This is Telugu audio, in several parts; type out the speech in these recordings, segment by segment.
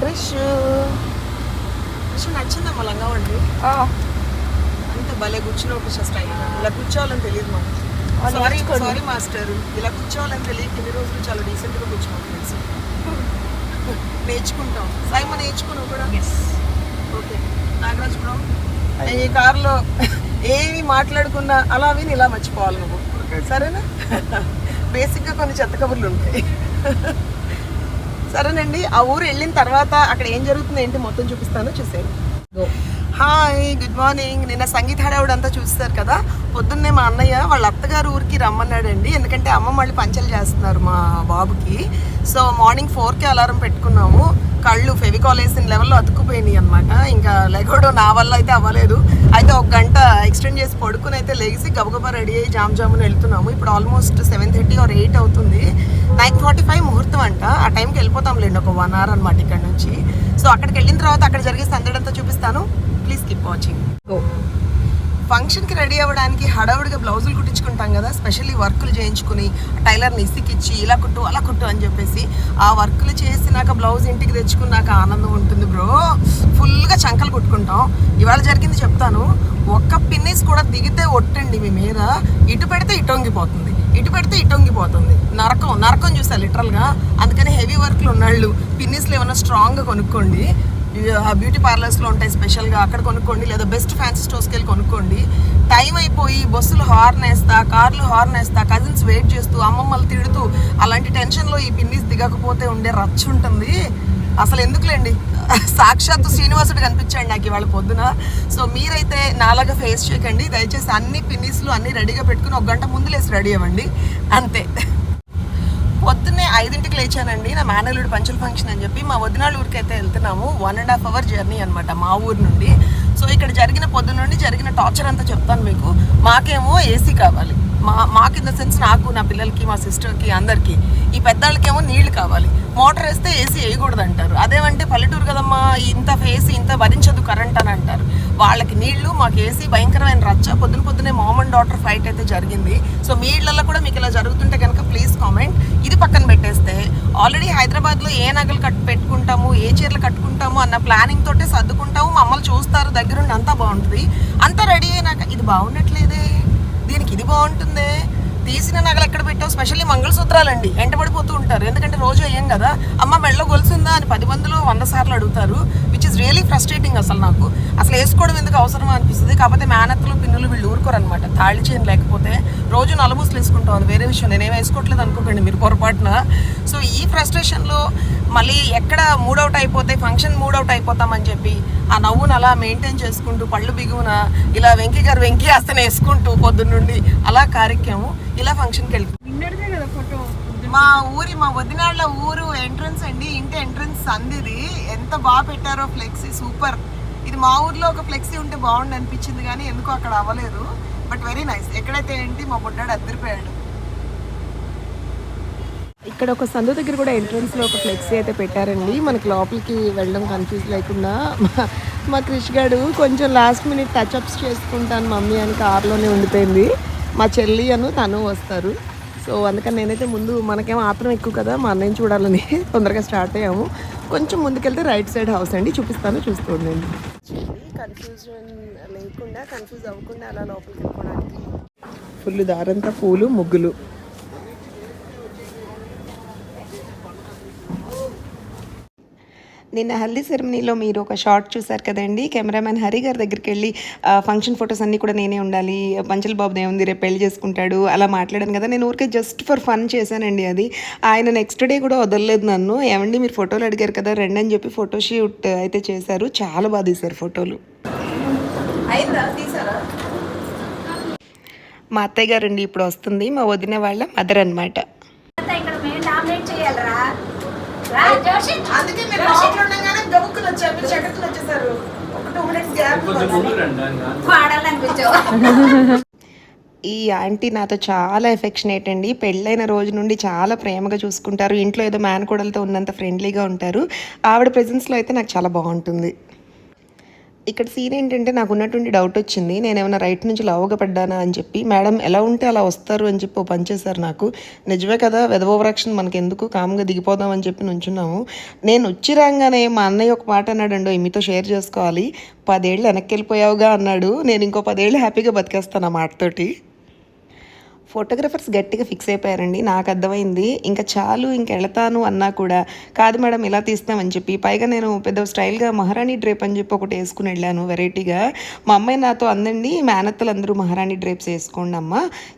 క్రిష్ క్రిష్ నచ్చిందమ్మా లంగా వండి? అంత భలే కూర్చుని ఒక స్టైల్. ఇలా కూర్చోవాలని తెలియదు మాకు. సారీ. Sorry master. ఇలా కూర్చోవాలని తెలియక ఇన్ని రోజులు చాలా డీసెంట్గా కూర్చోవాలి ఫ్రెండ్స్. నేర్చుకుంటాం. సాయి నేర్చుకున్నావు కూడా? ఓకే. నాగరాజ్ బ్రో ఈ కార్లో ఏమి మాట్లాడుకున్నా అలా విని ఇలా మర్చిపోవాలి నువ్వు. సరేనా? బేసిక్గా కొన్ని చెత్త కబుర్లు ఉంటాయి. సరేనండి ఆ ఊరు వెళ్ళిన తర్వాత అక్కడ ఏం జరుగుతుంది ఏంటి మొత్తం చూపిస్తాను చూసేయండి. Hi good morning. నిన్న సంగీత హడావుడు అంతా చూస్తారు కదా పొద్దున్నే మా అన్నయ్య వాళ్ళ అత్తగారు ఊరికి రమ్మన్నాడండి. ఎందుకంటే అమ్మ మళ్ళీ పంచలు చేస్తున్నారు మా బాబుకి. సో మార్నింగ్ ఫోర్కి అలారం పెట్టుకున్నాము. కళ్ళు ఫెవికాల్ వేసిన లెవెల్లో అతుక్కుపోయినాయి అనమాట ఇంకా లెగోడు నా వల్ల అయితే అవ్వలేదు. అయితే ఒక గంట ఎక్స్టెండ్ చేసి పడుకుని అయితే లేచి గబగబా రెడీ అయ్యి జామ్ జామున్ వెళ్తున్నాము. ఇప్పుడు almost seven thirty or eight అవుతుంది. నైన్ ఫార్టీ ఫైవ్ ముహూర్తం అంట. ఆ టైంకి వెళ్ళిపోతాంలేండి ఒక వన్ అవర్ అనమాట ఇక్కడ నుంచి. సో అక్కడికి వెళ్ళిన తర్వాత అక్కడ జరిగే సందడంతో చూపిస్తాను. Please keep watching. ఫంక్షన్కి రెడీ అవ్వడానికి హడావుడిగా బ్లౌజులు కుట్టించుకుంటాం కదా స్పెషల్లీ వర్కులు చేయించుకుని టైలర్ని ఇసికిచ్చి ఇలా కుట్టు అలా కుట్టు అని చెప్పేసి ఆ వర్కులు చేసినాక బ్లౌజ్ ఇంటికి తెచ్చుకున్నాక ఆనందం ఉంటుంది బ్రో. ఫుల్గా చంకలు కుట్టుకుంటాం. ఇవాళ జరిగింది చెప్తాను. ఒక్క పిన్నిస్ కూడా దిగితే ఒట్టండి మీ మీద. ఇటు పెడితే ఇటొంగిపోతుంది. ఇటు పెడితే ఇటొంగిపోతుంది. నరకం నరకం చూసా లిటరల్గా అందుకని హెవీ వర్క్లు ఉన్నాళ్ళు పిన్నిస్లు ఏమైనా స్ట్రాంగ్గా కొనుక్కోండి. బ్యూటీ పార్లర్స్లో ఉంటాయి స్పెషల్గా అక్కడ కొనుక్కోండి లేదా బెస్ట్ ఫ్యాన్సీ స్టోర్స్కి వెళ్ళి కొనుక్కోండి. టైం అయిపోయి బస్సులు హార్న్ వేస్తా కార్లు హార్న్ వేస్తా కజిన్స్ వెయిట్ చేస్తూ అమ్మమ్మలు తిడుతూ అలాంటి టెన్షన్లో ఈ పిన్నిస్ దిగకపోతే ఉండే రచ్చ ఉంటుంది. అసలు ఎందుకులేండి? సాక్షాత్తు శ్రీనివాసుడు కనిపించాడు నాకు ఇవాళ పొద్దున. సో మీరైతే నాలాగా ఫేస్ చేయకండి. దయచేసి అన్ని పిన్నిస్లు అన్ని రెడీగా పెట్టుకుని ఒక గంట ముందు లేసి రెడీ అవ్వండి. అంతే. పొద్దున్నే ఐదింటికి లేచానండి. నా మేనల్లుడు పంచుల ఫంక్షన్ అని చెప్పి మా వదినాళ్ళ ఊరికి అయితే వెళ్తున్నాము. One and half hour journey అనమాట మా ఊరు నుండి. సో ఇక్కడ జరిగిన పొద్దున నుండి జరిగిన టార్చర్ అంతా చెప్తాను మీకు. మాకేమో ఏసీ కావాలి. మా మాకు ఇన్ ద సెన్స్ నాకు నా పిల్లలకి మా సిస్టర్కి అందరికీ ఈ పెద్దవాళ్ళకేమో నీళ్ళు కావాలి. మోటార్ వేస్తే ఏసీ వేయకూడదు అంటారు అదేమంటే పల్లెటూరు కదమ్మా ఇంత ఏసీ ఇంత భరించదు కరెంట్ అని అంటారు. వాళ్ళకి నీళ్ళు మాకు ఏసీ భయంకరమైన రచ్చ. పొద్దున పొద్దునే మామ్ అండ్ డాటర్ ఫైట్ అయితే జరిగింది. సో మీ ఇళ్ళలో కూడా మీకు ఇలా జరుగుతుంటే కనుక హైదరాబాద్లో ఏ నగలు కట్టు పెట్టుకుంటాము ఏ చీరలు కట్టుకుంటాము అన్న ప్లానింగ్ తోటే సర్దుకుంటాము మమ్మల్ని చూస్తారు దగ్గరుండి అంతా బాగుంటుంది. అంతా రెడీ అయినాక ఇది బాగున్నట్లేదే దీనికి ఇది బాగుంటుందే? తీసిన నగలు ఎక్కడ పెట్టావు? స్పెషల్లీ మంగళసూత్రాలు అండి ఎంటబడిపోతూ ఉంటారు. ఎందుకంటే రోజు అయ్యాం కదా. అమ్మ మెళ్ళ గొలుసుందా అని పది మందిలో వంద సార్లు అడుగుతారు. విచ్ ఇస్ రియలీ ఫ్రస్ట్రేటింగ్ అసలు నాకు. అసలు వేసుకోవడం ఎందుకు అవసరమా అనిపిస్తుంది. కాకపోతే మేనత్తలు పిన్నులు వీళ్ళు ఊరుకోరనమాట తాళి చేయని లేకపోతే రోజు నలుమూసలు వేసుకుంటాం అది వేరే విషయం. నేనేం వేసుకోవట్లేదు అనుకోకండి మీరు పొరపాటున. సో ఈ ఫ్రస్ట్రేషన్లో మళ్ళీ ఎక్కడ మూడౌట్ అయిపోతే ఫంక్షన్ మూడౌట్ అయిపోతామని చెప్పి ఆ నవ్వును అలా మెయింటైన్ చేసుకుంటూ పళ్ళు బిగువున ఇలా వెంకీ గారు వెంకీ ఆస్తన వేసుకుంటూ పొద్దున్నుండి అలా కార్యక్రమం ఇలా ఫంక్షన్కి ఫోటో మా ఊరి మా వదినాళ్ళ ఊరు ఎంట్రన్స్ అండి. ఇంటి ఎంట్రన్స్ సందిది. ఎంత బాగా పెట్టారో ఫ్లెక్సీ సూపర్ ఇది మా ఊర్లో ఒక ఫ్లెక్సీ ఉంటే బాగుండు అనిపించింది కానీ ఎందుకో అక్కడ అవ్వలేదు. బట్ వెరీ నైస్ ఎక్కడైతే ఏంటి మా బుడ్డాడు అద్దరిపోయాడు. ఇక్కడ ఒక సందు దగ్గర కూడా ఎంట్రన్స్లో ఒక ఫ్లెక్సీ అయితే పెట్టారండి. మనకి లోపలికి వెళ్ళడం కన్ఫ్యూజ్ లేకుండా. మా- క్రిష్ గాడు కొంచెం లాస్ట్ మినిట్ టచ్ అప్స్ చేసుకుంటాను మమ్మీ అని కార్లోనే ఉండిపోయింది. మా చెల్లి అను తను వస్తారు. సో అందుకని నేనైతే ముందు మనకేమో ఆత్రం ఎక్కువ కదా మా అన్నయ్యని చూడాలని తొందరగా స్టార్ట్ అయ్యాము. కొంచెం ముందుకెళ్తే రైట్ సైడ్ హౌస్ అండి చూపిస్తాను చూస్తూ ఉండండి కన్ఫ్యూజన్ లేకుండా కన్ఫ్యూజ్ అవ్వకుండా అలా లోపలికి వెళ్ళిపోవడానికి. ఫుల్ దారంతా పూలు ముగ్గులు. నిన్న హల్దీ సెరమనీలో మీరు ఒక షార్ట్ చూసారు కదండి. కెమెరామెన్ హరి గారి దగ్గరికి వెళ్ళి ఫంక్షన్ ఫొటోస్ అన్నీ కూడా నేనే ఉండాలి. పంచల్ బాబు ఏముంది రేపు పెళ్ళి చేసుకుంటాడు. అలా మాట్లాడాను కదా. నేను ఊరికే జస్ట్ ఫర్ ఫన్ చేశానండి అది. ఆయన నెక్స్ట్ డే కూడా వదలలేదు నన్ను. ఏమండి మీరు ఫోటోలు అడిగారు కదా రండి అని చెప్పి ఫోటో షూట్ అయితే చేశారు. చాలా బాగా తీశారు ఫోటోలు. మా అత్తయ్య గారండి ఇప్పుడు వస్తుంది. మా వదిన వాళ్ళ మదర్ అనమాట అంతా ఇక్కడ మేము డామినేట్ చేయాలరా రా జోషి అందుకే మీరు లోపల ఉండగానే గబుక్కులు వచ్చారు మీరు చెకట్లు వచ్చేసారు. ఒక టూ మినిట్స్ గ్యాప్ పాడాలనిపించావు ఈ ఆంటీ నాతో చాలా ఎఫెక్షనేట్ అండి. పెళ్ళైన రోజు నుండి చాలా ప్రేమగా చూసుకుంటారు. ఇంట్లో ఏదో మేనకోడలతో ఉన్నంత ఫ్రెండ్లీగా ఉంటారు. ఆవిడ ప్రెజెన్స్లో అయితే నాకు చాలా బాగుంటుంది. ఇక్కడ సీన్ ఏంటంటే నాకు ఉన్నటువంటి డౌట్ వచ్చింది. నేను ఏమైనా రైట్ నుంచి లావుగా పడ్డానా అని చెప్పి మేడం ఎలా ఉంటే అలా వస్తారు? అని చెప్పి పనిచేశారు నాకు. నిజమే కదా వెదవోవరాక్షన్ మనకి ఎందుకు కామ్గా దిగిపోదాం అని చెప్పి నుంచున్నాము. నేను వచ్చి రాగానే మా అన్నయ్య ఒక మాట అన్నాడండో మీతో షేర్ చేసుకోవాలి. పదేళ్ళు వెనక్కి వెళ్ళిపోయావుగా అన్నాడు. నేను ఇంకో పదేళ్ళు హ్యాపీగా బతికేస్తాను ఆ మాటతోటి. ఫోటోగ్రఫర్స్ గట్టిగా ఫిక్స్ అయిపోయారండి. నాకు అర్థమైంది. ఇంకా చాలు ఇంక వెళతాను అన్నా కూడా కాదు మేడం ఇలా తీస్తామని చెప్పి. పైగా నేను పెద్ద స్టైల్గా మహారాణి డ్రేప్ అని చెప్పి ఒకటి వేసుకుని వెళ్ళాను వెరైటీగా. మా అమ్మాయి నాతో అందండి. మేనత్తలు అందరూ మహారాణి డ్రేప్స్ వేసుకోండి అమ్మ.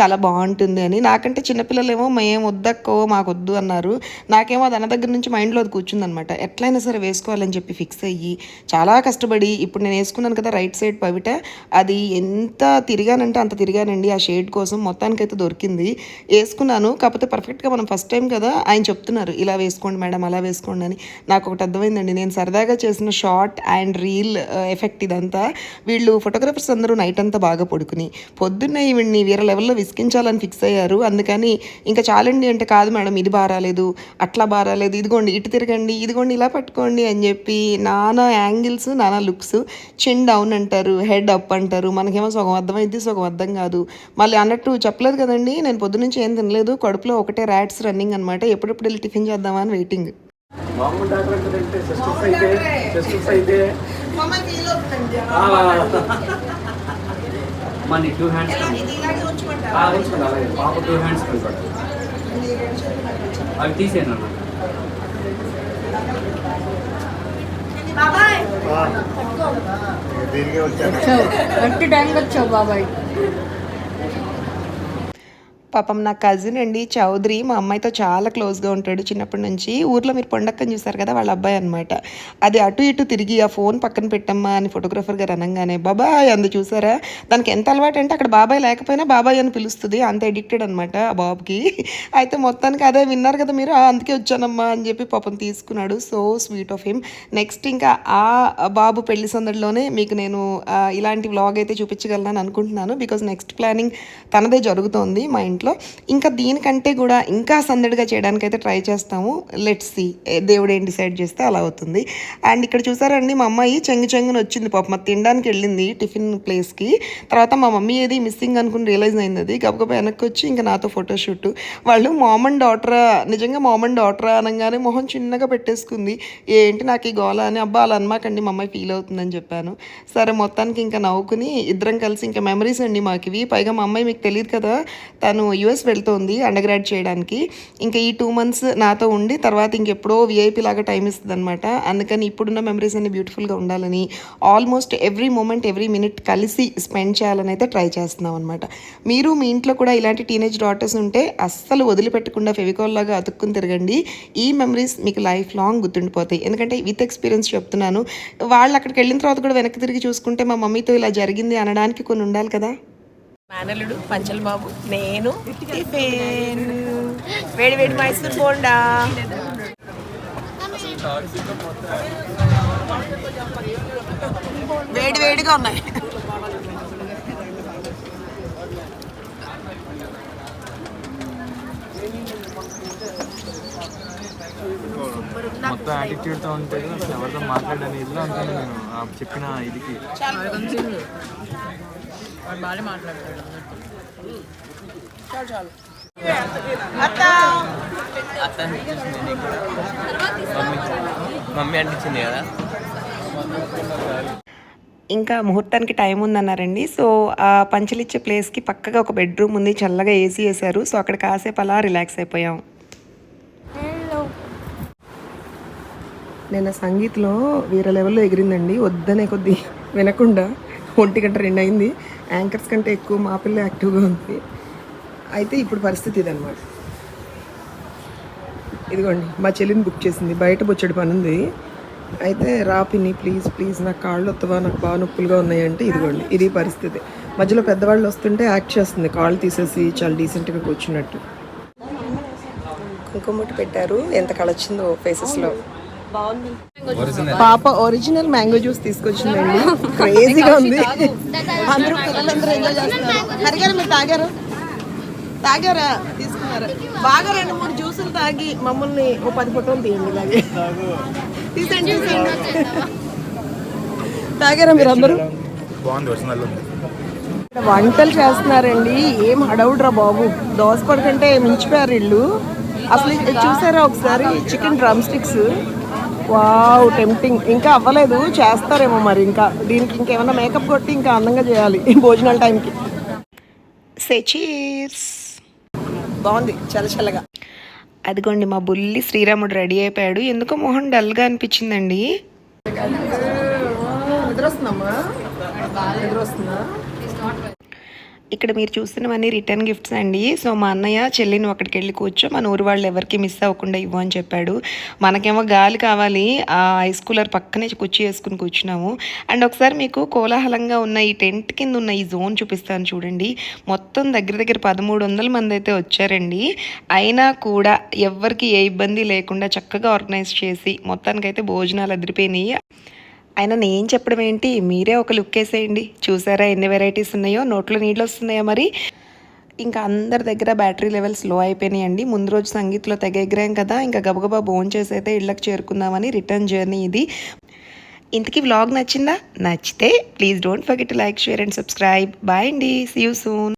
చాలా బాగుంటుంది అని. నాకంటే చిన్నపిల్లలేమో మేము వద్దక్కో మాకు వద్దు అన్నారు. నాకేమో తన దగ్గర నుంచి మైండ్లో అది కూర్చుందనమాట ఎట్లయినా సరే వేసుకోవాలని చెప్పి ఫిక్స్ అయ్యి చాలా కష్టపడి ఇప్పుడు నేను వేసుకున్నాను కదా రైట్ సైడ్ పవిట. అది ఎంత తిరిగానంటే అంత తిరిగానండి. ఆ షేడ్ కోసం మొత్తానికైతే దొరికింది. వేసుకున్నాను. కాకపోతే పర్ఫెక్ట్గా మనం ఫస్ట్ టైం కదా ఆయన చెప్తున్నారు ఇలా వేసుకోండి మేడం అలా వేసుకోండి అని. నాకు ఒకటి అర్థమైందండి. నేను సరదాగా చేసిన షార్ట్ అండ్ రీల్ ఎఫెక్ట్ ఇదంతా. వీళ్ళు ఫోటోగ్రఫర్స్ అందరూ నైట్ అంతా బాగా పడుకుని పొద్దున్నే ఈవిడ్ని వేరే లెవెల్లో విసికించాలని ఫిక్స్ అయ్యారు. అందుకని ఇంకా చాలండి అంటే కాదు మేడం ఇది బారాలేదు అట్లా బారాలేదు ఇదిగోండి ఇటు తిరగండి ఇదిగోండి ఇలా పట్టుకోండి అని చెప్పి నానా యాంగిల్స్ నానా లుక్స్ చిన్ డౌన్ అంటారు హెడ్ అప్ అంటారు. మనకేమో సగం అర్థమైంది సగం అర్థం కాదు. మళ్ళీ అన్నట్టు చెప్పలేదు కదా కదండి నేను పొద్దునుంచి ఏం తినలేదు. కడుపులో ఒకటే ర్యాట్స్ రన్నింగ్ అనమాట ఎప్పుడెప్పుడు వెళ్ళి టిఫిన్ చేద్దామా అని వెయిటింగ్ అవి తీసేయండి అన్న బాబాయ్! వచ్చాను. కరెక్ట్ టైంకి వచ్చావు బాబాయ్. పాపం నా కజిన్ అండి చౌదరి మా అమ్మాయితో చాలా క్లోజ్గా ఉంటాడు చిన్నప్పటి నుంచి. ఊర్లో మీరు పండక్కని చూశారు కదా వాళ్ళ అబ్బాయి అనమాట అది అటు ఇటు తిరిగి ఆ ఫోన్ పక్కన పెట్టమ్మా అని ఫోటోగ్రఫర్ గారు అనగానే బాబాయ్ అందు చూసారా? దానికి ఎంత అలవాటు అంటే అక్కడ బాబాయ్ లేకపోయినా బాబాయ్ అని పిలుస్తుంది అంత ఎడిక్టెడ్ అనమాట ఆ బాబుకి. అయితే మొత్తానికి అదే విన్నారు కదా మీరు అందుకే వచ్చానమ్మా అని చెప్పి పాపం తీసుకున్నాడు. So sweet of him next ఇంకా ఆ బాబు పెళ్ళి సందడిలోనే మీకు నేను ఇలాంటి వ్లాగ్ అయితే చూపించగలను అనుకుంటున్నాను. బికాజ్ నెక్స్ట్ ప్లానింగ్ తనదే జరుగుతోంది. మా ఇంట్లో ఇంకా దీనికంటే కూడా ఇంకా సందడిగా చేయడానికైతే ట్రై చేస్తాము. లెట్స్ సి దేవుడు ఏం డిసైడ్ చేస్తే అలా అవుతుంది. అండ్ ఇక్కడ చూసారండి మా అమ్మాయి చెంగు చెంగుని వచ్చింది. పాప మా తినడానికి వెళ్ళింది టిఫిన్ ప్లేస్కి తర్వాత మా మమ్మీ ఏది మిస్సింగ్ అనుకుని రియలైజ్ అయింది అది. గబగబా వెనక్కి వచ్చి ఇంకా నాతో ఫోటోషూట్ వాళ్ళు మామ్ అండ్ డాటరా నిజంగా మామ్ అండ్ డాటరా అనగానే మొహం చిన్నగా పెట్టేసుకుంది. ఏంటి నాకు ఈ గోళ అని అబ్బా అలా అనమాకండి మా అమ్మాయి ఫీల్ అవుతుందని చెప్పాను. సరే మొత్తానికి ఇంకా నవ్వుకుని ఇద్దరం కలిసి ఇంకా మెమరీస్ అండి మాకు ఇవి పైగా మా అమ్మాయి మీకు తెలియదు కదా తను యుఎస్ వెళ్తోంది అండర్ గ్రాడ్ చేయడానికి. ఇంకా ఈ టూ మంత్స్ నాతో ఉండి తర్వాత ఇంకెప్పుడో విఐపి లాగా టైం ఇస్తుంది అనమాట అందుకని ఇప్పుడున్న మెమరీస్ అన్ని బ్యూటిఫుల్గా ఉండాలని almost every moment every minute కలిసి స్పెండ్ చేయాలని అయితే ట్రై చేస్తున్నాం అనమాట మీరు మీ ఇంట్లో కూడా ఇలాంటి టీనేజ్ డాటర్స్ ఉంటే అస్సలు వదిలిపెట్టకుండా ఫెవికాల్ లాగా అతుక్కుని తిరగండి. ఈ మెమరీస్ మీకు లైఫ్ లాంగ్ గుర్తుండిపోతాయి. ఎందుకంటే విత్ ఎక్స్పీరియన్స్ చెప్తున్నాను. వాళ్ళు అక్కడికి వెళ్ళిన తర్వాత కూడా వెనక్కి తిరిగి చూసుకుంటే మా మమ్మీతో ఇలా జరిగింది అనడానికి కొన్ని ఉండాలి కదా? మేనలుడు పంచల్ బాబు నేను టిఫిన్. వేడి వేడి మైసూర్ బోండా. వేడి వేడిగా ఉన్నాయి. మొత్తం యాటిట్యూడ్తో ఉంటుంది అసలు ఎవరితో మాట్లాడని ఇల్లు అంటాను నేను చెప్పిన ఇదికి. మమ్మీ అంటించింది కదా. ఇంకా ముహూర్తానికి టైం ఉందన్నారండి. సో ఆ పంచలిచ్చే ప్లేస్కి పక్కగా ఒక బెడ్రూమ్ ఉంది. చల్లగా ఏసీ వేశారు. సో అక్కడ కాసేపు అలా రిలాక్స్ అయిపోయాం. నిన్న సంగీత్లో వేరే లెవెల్లో ఎగిరిందండి. వద్దనే కొద్ది వినకుండా ఒంటి గంట రెండు అయింది. యాంకర్స్ కంటే ఎక్కువ మా పిల్ల యాక్టివ్గా ఉంది అయితే ఇప్పుడు పరిస్థితి ఇదన్నమాట. ఇదిగోండి మా చెల్లిని బుక్ చేసింది. బయట బొచ్చడి పని ఉంది. అయితే రా పిన్ని ప్లీజ్ ప్లీజ్ నాకు కాళ్ళు వత్తవా నాకు బాగా నొప్పులుగా ఉన్నాయి అంటే ఇదిగోండి ఇది పరిస్థితి. మధ్యలో పెద్దవాళ్ళు వస్తుంటే యాక్ట్ చేస్తుంది. కాళ్ళు తీసేసి చాలా డీసెంట్గా కూర్చున్నట్టు. కుంకుమట్టు పెట్టారు. ఎంత కళొచ్చిందో ఫేసెస్లో. పాప ఒరిజినల్ మ్యాంగో జ్యూస్ తీసుకొచ్చిందండి. క్రేజీగా ఉంది. అందరూ పిల్లలందరూ ఎంజాయ్ చేస్తున్నారు? హరిగారు మీరు తాగారు? తాగారా? తీసుకున్నారా? బాగా రెండు మూడు జ్యూసులు తాగి మమ్మల్ని ఓ పది ఫోటోలు తీయండి ఇలాగే. తీసండి తీసండి తాగారా మీరు అందరూ? వంటలు చేస్తున్నారండి. ఏం హడవుడ్రా బాబు. దోసపడి కంటే మించిపోయారు ఇల్లు. అసలు చూసారా ఒకసారి? Chicken drumsticks wow tempting ఇంకా అవ్వలేదు చేస్తారేమో మరి ఇంకా. దీనికి ఇంకేమైనా మేకప్ కొట్టి ఇంకా అందంగా చేయాలి భోజనాల టైంకి. సెచీర్స్ బాగుంది చల్ల చల్లగా. అదిగోండి మా బుల్లి శ్రీరాముడు రెడీ అయిపోయాడు. ఎందుకో మొహం డల్గా అనిపించిందండి. ఇక్కడ మీరు చూస్తున్నవన్నీ రిటర్న్ గిఫ్ట్స్ అండి. సో మా అన్నయ్య చెల్లిని అక్కడికి వెళ్ళి కూర్చో మన ఊరు వాళ్ళు ఎవరికి మిస్ అవ్వకుండా ఇవ్వు అని చెప్పాడు. మనకేమో గాలి కావాలి ఆ ఐస్ కూలర్ పక్కనే కుర్చీ వేసుకుని కూర్చున్నాము. అండ్ ఒకసారి మీకు కోలాహలంగా ఉన్న ఈ టెంట్ కింద ఉన్న ఈ జోన్ చూపిస్తాను చూడండి. మొత్తం దగ్గర దగ్గర పదమూడు వందల మంది అయితే వచ్చారండి. అయినా కూడా ఎవ్వరికి ఏ ఇబ్బంది లేకుండా చక్కగా ఆర్గనైజ్ చేసి మొత్తానికైతే భోజనాలు అదిరిపోయినాయి. అయినా నేను చెప్పడం ఏంటి? మీరే ఒక లుక్ వేసేయండి. చూసారా ఎన్ని వెరైటీస్ ఉన్నాయో? నోట్లో నీళ్ళు వస్తున్నాయా మరి? ఇంకా అందరి దగ్గర బ్యాటరీ లెవెల్స్లో అయిపోయినాయండి. ముందు రోజు సంగీత్లో తెగ కదా ఇంకా గబగబా బోన్ చేసి అయితే ఇళ్ళకి చేరుకుందామని రిటర్న్ జర్నీ ఇది. ఇంతకీ వ్లాగ్ నచ్చిందా? నచ్చితే please don't forget like share and subscribe bye అండి. See you soon